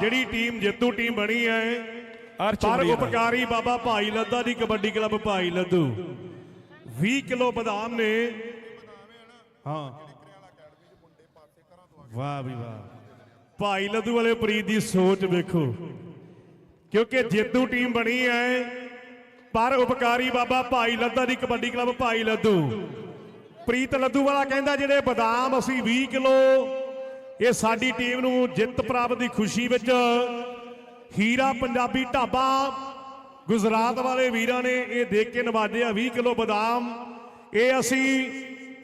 ਜਿਹੜੀ ਟੀਮ ਜੇਤੂ ਟੀਮ ਬਣੀ ਹੈ ਪਰ ਉਪਕਾਰੀ ਬਾਬਾ ਭਾਈ ਲੱਦਾ ਦੀ ਕਬੱਡੀ ਕਲੱਬ ਭਾਈ ਲੱਦੂ। 20 ਕਿਲੋ ਬਦਾਮ ਨੇ। ਹਾਂ। ਵਾਹ ਵੀ ਵਾਹ। ਭਾਈ ਲੱਦੂ ਵਾਲੇ ਪ੍ਰੀਤ ਦੀ ਸੋਚ ਵੇਖੋ। ਕਿਉਂਕਿ ਜੇਤੂ ਟੀਮ ਬਣੀ ਹੈ ਪਰ ਉਪਕਾਰੀ ਬਾਬਾ ਭਾਈ ਲੱਦਾ ਦੀ ਕਬੱਡੀ ਕਲੱਬ ਭਾਈ ਲੱਦੂ। ਪ੍ਰੀਤ ਲੱਦੂ ਵਾਲਾ ਕਹਿੰਦਾ ਜਿਹੜੇ ਬਦਾਮ ਅਸੀਂ 20 ਕਿਲੋ ਇਹ ਸਾਡੀ ਟੀਮ ਨੂੰ ਜਿੱਤ ਪ੍ਰਾਪਤ ਦੀ ਖੁਸ਼ੀ ਵਿੱਚ ਹੀਰਾ ਪੰਜਾਬੀ ਢਾਬਾ ਗੁਜਰਾਤ ਵਾਲੇ ਵੀਰਾਂ ਨੇ ਇਹ ਦੇਖ ਕੇ ਨਵਾਜਿਆ 20 ਕਿਲੋ ਬਦਾਮ। ਇਹ ਅਸੀਂ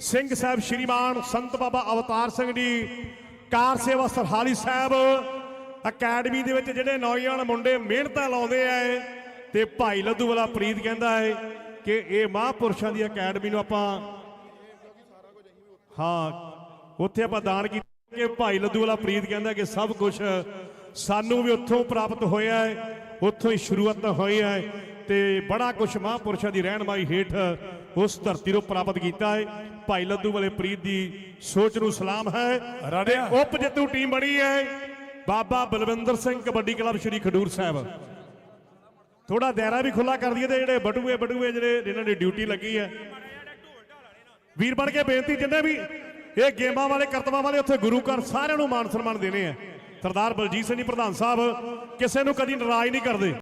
ਸਿੰਘ ਸਾਹਿਬ ਸ਼੍ਰੀਮਾਨ ਸੰਤ ਬਾਬਾ ਅਵਤਾਰ ਸਿੰਘ ਜੀ, ਕਾਰ ਸੇਵਾ ਸਰਹਾਲੀ ਸਾਹਿਬ, ਅਕੈਡਮੀ ਦੇ ਵਿੱਚ ਜਿਹੜੇ ਨੌਜਵਾਨ ਮੁੰਡੇ ਮਿਹਨਤਾਂ ਲਾਉਂਦੇ ਆ ਤੇ ਭਾਈ ਲੱਦੂ ਵਾਲਾ ਪ੍ਰੀਤ ਕਹਿੰਦਾ ਹੈ ਕਿ ਇਹ ਮਹਾਂਪੁਰਸ਼ਾਂ ਦੀ ਅਕੈਡਮੀ ਨੂੰ ਆਪਾਂ ਹਾਂ, ਉੱਥੇ ਆਪਾਂ ਦਾਨ ਕੀਤਾ। ਕਿ ਭਾਈ ਲੱਦੂ ਵਾਲਾ ਪ੍ਰੀਤ ਕਹਿੰਦਾ ਕਿ ਸਭ ਕੁਝ ਸਾਨੂੰ ਵੀ ਉੱਥੋਂ ਪ੍ਰਾਪਤ ਹੋਇਆ ਹੈ ਉੱਥੋਂ ਹੀ ਸ਼ੁਰੂਆਤ ਹੋਈ ਹੈ ਤੇ ਬੜਾ ਕੁਝ ਮਹਾਂਪੁਰਸ਼ਾਂ ਦੀ ਰਹਿਨਮਾਈ ਹੇਠ ਉਸ ਧਰਤੀ ਨੂੰ ਪ੍ਰਾਪਤ ਕੀਤਾ ਹੈ। ਭਾਈ ਲੱਦੂ ਵਾਲੇ ਪ੍ਰੀਤ ਦੀ ਸੋਚ ਨੂੰ ਸਲਾਮ ਹੈ ਰਾਣਿਆ। ਉਪ ਜੇਤੂ ਟੀਮ ਬਣੀ ਹੈ। ਬਾਬਾ ਬਲਵਿੰਦਰ ਸਿੰਘ ਕਬੱਡੀ ਕਲੱਬ ਸ਼੍ਰੀ ਖਡੂਰ ਸਾਹਿਬ। ਥੋੜਾ ਦਾਇਰਾ ਵੀ ਖੁੱਲਾ ਕਰ ਦਈਏ ਤੇ ਜਿਹੜੇ ਬਟੂਏ ਬਟੂਏ ਜਿਹੜੇ ਇਹਨਾਂ ਦੀ ਡਿਊਟੀ ਲੱਗੀ ਹੈ। ਵੀਰ ਬਣ ਕੇ ਬੇਨਤੀ ਜਿੰਨੇ ਵੀ ਇਹ ਗੇਮਾਂ ਵਾਲੇ ਕਰਤਵਾਂ ਵਾਲੇ ਉੱਥੇ ਗੁਰੂ ਘਰ ਸਾਰਿਆਂ ਨੂੰ ਮਾਨ ਸਨਮਾਨ ਦੇਣੇ ਆ। ਸਰਦਾਰ ਬਲਜੀਤ ਸਿੰਘ ਜੀ, ਪ੍ਰਧਾਨ ਸਾਹਿਬ, ਕਿਸੇ ਨੂੰ ਕਦੀ ਨਾਰਾਜ਼ ਨਹੀਂ ਕਰਦੇ।